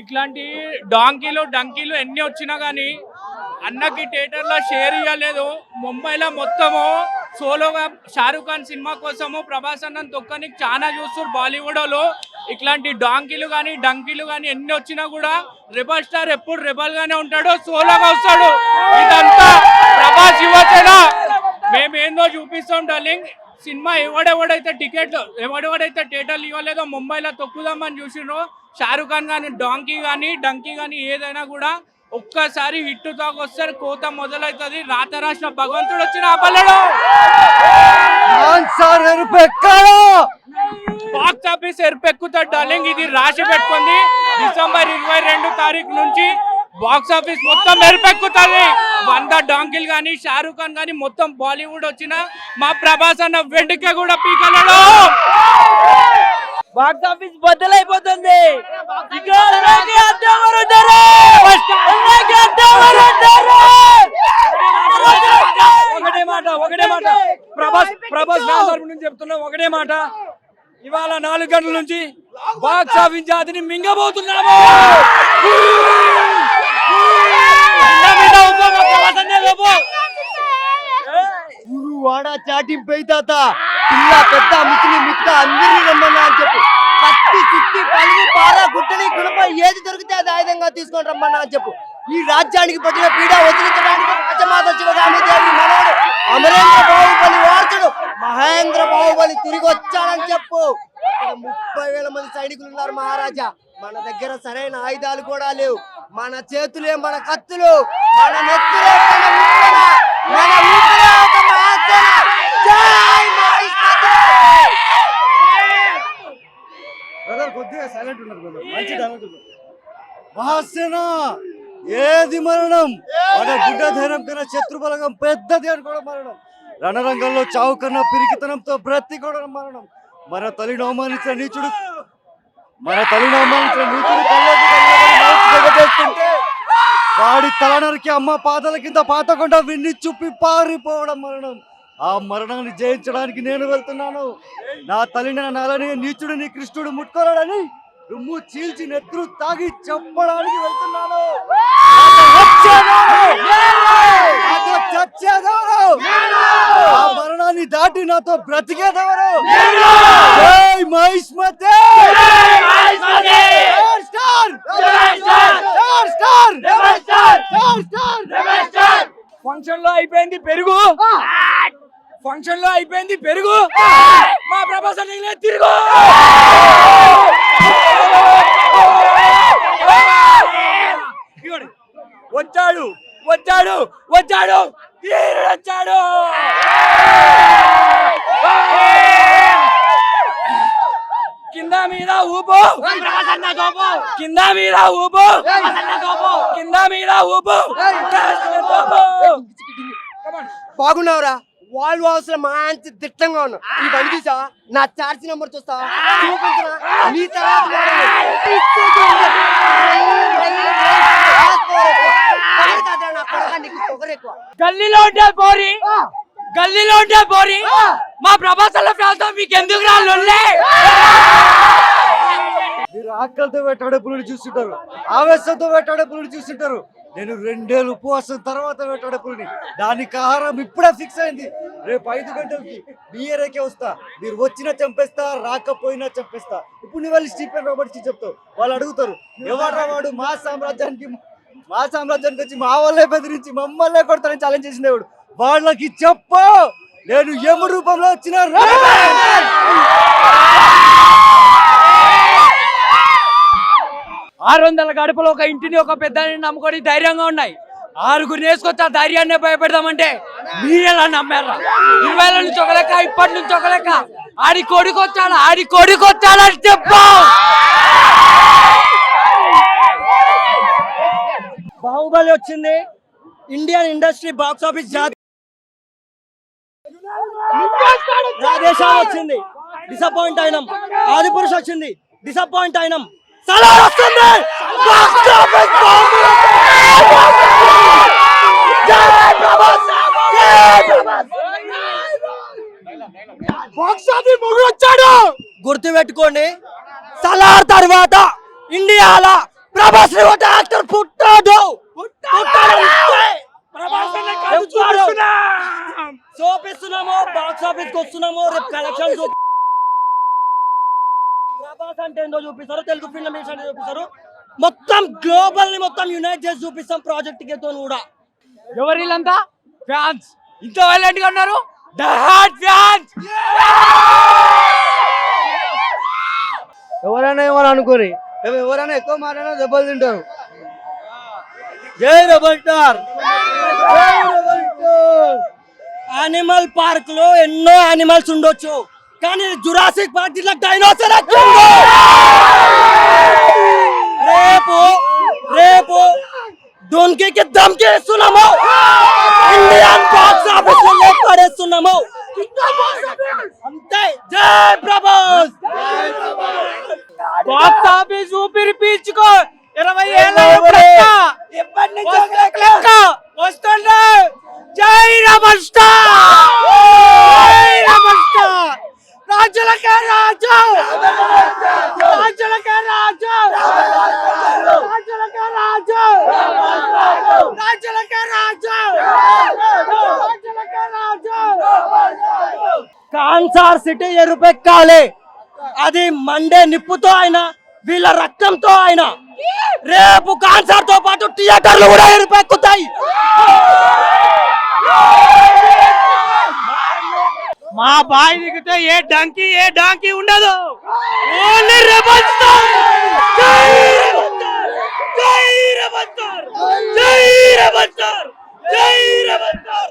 ఇట్లాంటి డాంకీలు డంకీలు ఎన్ని వచ్చినా కానీ అన్నకి థియేటర్లో షేర్ ఇవ్వలేదు ముంబైలో మొత్తము సోలోగా షారూఖ్ ఖాన్ సినిమా కోసము ప్రభాస్ అన్న తొక్కని చాలా చూస్తారు బాలీవుడ్ వాళ్ళు ఇట్లాంటి డాంకీలు కానీ డంకీలు కానీ ఎన్ని వచ్చినా కూడా రెబల్ స్టార్ ఎప్పుడు రెబల్ గానే ఉంటాడు సోలోగా వస్తాడు. ఇదంతా ప్రభాస్ యువసేన. మేమేందో చూపిస్తాం డార్లింగ్. సినిమా ఎవడెవడైతే టికెట్ ఎవడెవడైతే థియేటర్లు ఇవ్వలేదో ముంబైలో తొక్కుదామని చూసిండ్రో షారూఖ్ ఖాన్ కానీ డాంకీ కానీ డంకీ కానీ ఏదైనా కూడా ఒక్కసారి హిట్ తాకు వస్తే కోత మొదలవుతుంది రాత రాసిన భగవంతుడు వచ్చిన ఆపలేడు బాక్స్ ఆఫీస్ ఎరుపెక్కుతాడు డార్లింగ్ ఇది రాసి పెట్టుకుంది. డిసెంబర్ ఇరవై రెండు తారీఖు నుంచి బాక్స్ ఆఫీస్ మొత్తం ఎరుపెక్కుతుంది వంద డాంకిల్ కానీ షారూఖ్ ఖాన్ కానీ మొత్తం బాలీవుడ్ వచ్చిన మా ప్రభాస్ అన్న వెండికే కూడా పీకలేడు. Box office బద్దలైపోతుంది? ఒకటే మాట ఒకటే మాట. ప్రభాస్ ప్రభాస్ నుంచి చెప్తున్నా ఒకటే మాట. ఇవాళ నాలుగు గంటల నుంచి బాక్స్ ఆఫీస్ జాతిని మింగబోతున్నాము ఊరు వాడ చాటింపు తాత పిల్ల పెద్ద ముసలి మిక్క అందరినీ రమ్మన్నా అని చెప్పు. కత్తి సుత్తి పలుగు పార గుట్టని గుణప ఏది దొరికితే అది ఆయుధంగా తీసుకొని రమ్మన్నా అని చెప్పు. ఈ రాజ్యానికి పట్టిన పీడ వదిలించడానికి రాజమాత శివగామి దేవి మనవడు అమరేంద్ర బాహుబలి వార్చుడు మహేంద్ర బాహుబలి తిరిగి వచ్చాడని చెప్పు ముప్పై వేల మంది సైనికులు ఉన్నారు మహారాజా. మన దగ్గర సరైన ఆయుధాలు కూడా లేవు. మన చేతులే మన కత్తులు. మన నెత్తులే మన ఉప్పెన, మన ఒక బ్రదర్ కొద్దిగా సైలెంట్ ఉన్నారు బ్రదర్ మంచి డైలాగ్ మహాసేన ఏది మరణం? మన గుడ్డ ధైర్యం కన్నా శత్రుబలగం పెద్దది అని కూడా మరణం. రణరంగంలో చావు కన్నా పిరికితనంతో బ్రతి కూడా మరణం. మన తల్లిని అవమానించిన నీచుడు మన తల్లిని అవమానించిన నీచుడు కళ్ళకు వాడి తలనరికి అమ్మ పాదల కింద పాతకుండా విన్ని చుప్పి పారిపోవడం మరణం. ఆ మరణాన్ని జయించడానికి నేను వెళ్తున్నాను. నా తల్లిని నాలని నీచుడు నీ కృష్ణుడు ముట్టుకోరాడని రుమ్ము చీల్చి నెత్తురు తాగి చెప్పడానికి వెళ్తున్నాను. చచ్చేదెవరు? ఆ మరణాన్ని దాటి నాతో బ్రతికేదెవరు? జై మహిష్మతే! Star! Star! Star! Star star! ఫంక్షన్లో అయిపోయింది పెరుగు. ఫంక్షన్లో అయిపోయింది పెరుగు. మా ప్రభాస్ అన్న తిరుగు. వచ్చాడు వచ్చాడు వచ్చాడు. వీరుడు వచ్చాడు. కింద మీద ఊపు. కింద మీద ఊపు. కింద మీద ఊపు. బాగున్నావురా? వాల్ వాల్స్లో మంచి దిట్టంగా ఉన్నావు ఈ బండి చూసా నా చార్జ్ నెంబర్ చూస్తా చూపించరా? నీ. గల్లీలో ఉంటే పోరి. గల్లీలో ఉంటే పోరి. మా ప్రభాసాల ప్రాంతం మీకు ఎందుకు రాళ్ళే ఆకలితో వెంటాడే పులుని చూస్తుంటారు ఆవేశంతో వెంటాడే పులుని చూస్తుంటారు. నేను రెండేళ్ళు ఉపవాసం తర్వాత వెంటాడే పులిని దానికి ఆహారం ఇప్పుడే ఫిక్స్ అయింది. రేపు ఐదు గంటలకి బియ్యరేకే వస్తా. మీరు వచ్చినా చంపేస్తా రాకపోయినా చంపేస్తా. ఇప్పుడు నీ వాళ్ళు స్టీఫెన్ రాబర్ట్స్ చెప్తావు. వాళ్ళు అడుగుతారు ఎవడ్రా వాడు మా సామ్రాజ్యానికి మా సామ్రాజ్యానికి వచ్చి మా వాళ్ళే బెదిరించి మమ్మల్నే కొడతారని ఛాలెంజ్ చేసినవాడు వాళ్ళకి చెప్పు! నేను ఎము రూపంలో వచ్చిన ఆరు వందల గడపలో ఒక ఇంటిని ఒక పెద్దని నమ్ముకొని ధైర్యంగా ఉన్నాయి. ఆరుగురు వేసుకొచ్చి ఆ ధైర్యాన్ని భయపెడదామంటే మీరెలా నమ్మారా? ఇరవై నుంచి ఒక లెక్క ఇప్పటి నుంచి ఒక లెక్క. ఆడి కొడుకొచ్చాడు? ఆడి కొడుకొచ్చాడని చెప్పు! బాహుబలి వచ్చింది. ఇండియన్ ఇండస్ట్రీ బాక్స్ ఆఫీస్ జాతి రాధేశ్యామ్ వచ్చింది. డిసప్పాయింట్ అయినాం. ఆదిపురుష్ వచ్చింది. డిసప్పాయింట్ అయినాం. సలార్ వస్తుంది బాక్స్ ఆఫీస్ బాంబు! జై ప్రభాస్! జై ప్రభాస్! బాక్స్ ఆఫీస్ మొగుడు వచ్చాడు గుర్తు పెట్టుకోండి సలార్ తర్వాత ఇండియాలో ప్రభాస్ యాక్టర్ పుట్టాడు. చూపిస్తున్నాము బాక్స్ ఆఫీస్కి వస్తున్నాము రేపు కలెక్షన్ ప్రభాస్ అంటే ఏందో చూపిస్తారు తెలుగు ఫిల్మ్ అంటే చూపిస్తారు. మొత్తం గ్లోబల్ని మొత్తం యునైట్ చేసి చూపిస్తాం ప్రాజెక్ట్కి తో కూడా. ఎవరు వీళ్ళంతా? ఫ్యాన్స్. ఇంత వైలెంట్గా ఉన్నారు? డహాట్ ఫ్యాన్స్ ఎవరైనా ఏమని అనుకోని ఎవ- ఎవరైనా ఎక్కువ మాట్లాడినా దెబ్బలు తింటారు. జై రెబల్ స్టార్ యానిమల్ పార్క్లో ఎన్నో యానిమల్స్ ఉండొచ్చు. కానీ జురాసిక్ పార్క్ ఇట్లా డైనోసర్ వచ్చింది రేపు రేపు డొంకీకి దమ్కి ఇస్తున్నాము ఇండియన్ బాక్స్ ఆఫీస్లో పడేస్తున్నాము అంతే జై ప్రభాస్ బాక్స్ ఆఫీస్ ఊపిరి పీల్చుకో కాన్సార్ సిటీ ఎరుపెక్కాలి. అది మండే నిప్పుతో అయినా వీళ్ళ రక్తంతో అయినా. రేపు కాన్సర్తో పాటు థియేటర్లు కూడా ఎరుపెక్కుతాయి. మా బాయ్ దిగితే ఏ డంకి ఏ డాంకి ఉండదు. Only rebel star. జై రెబల్ స్టార్. జై రెబల్ స్టార్. జై రెబల్ స్టార్. జై రెబల్ స్టార్.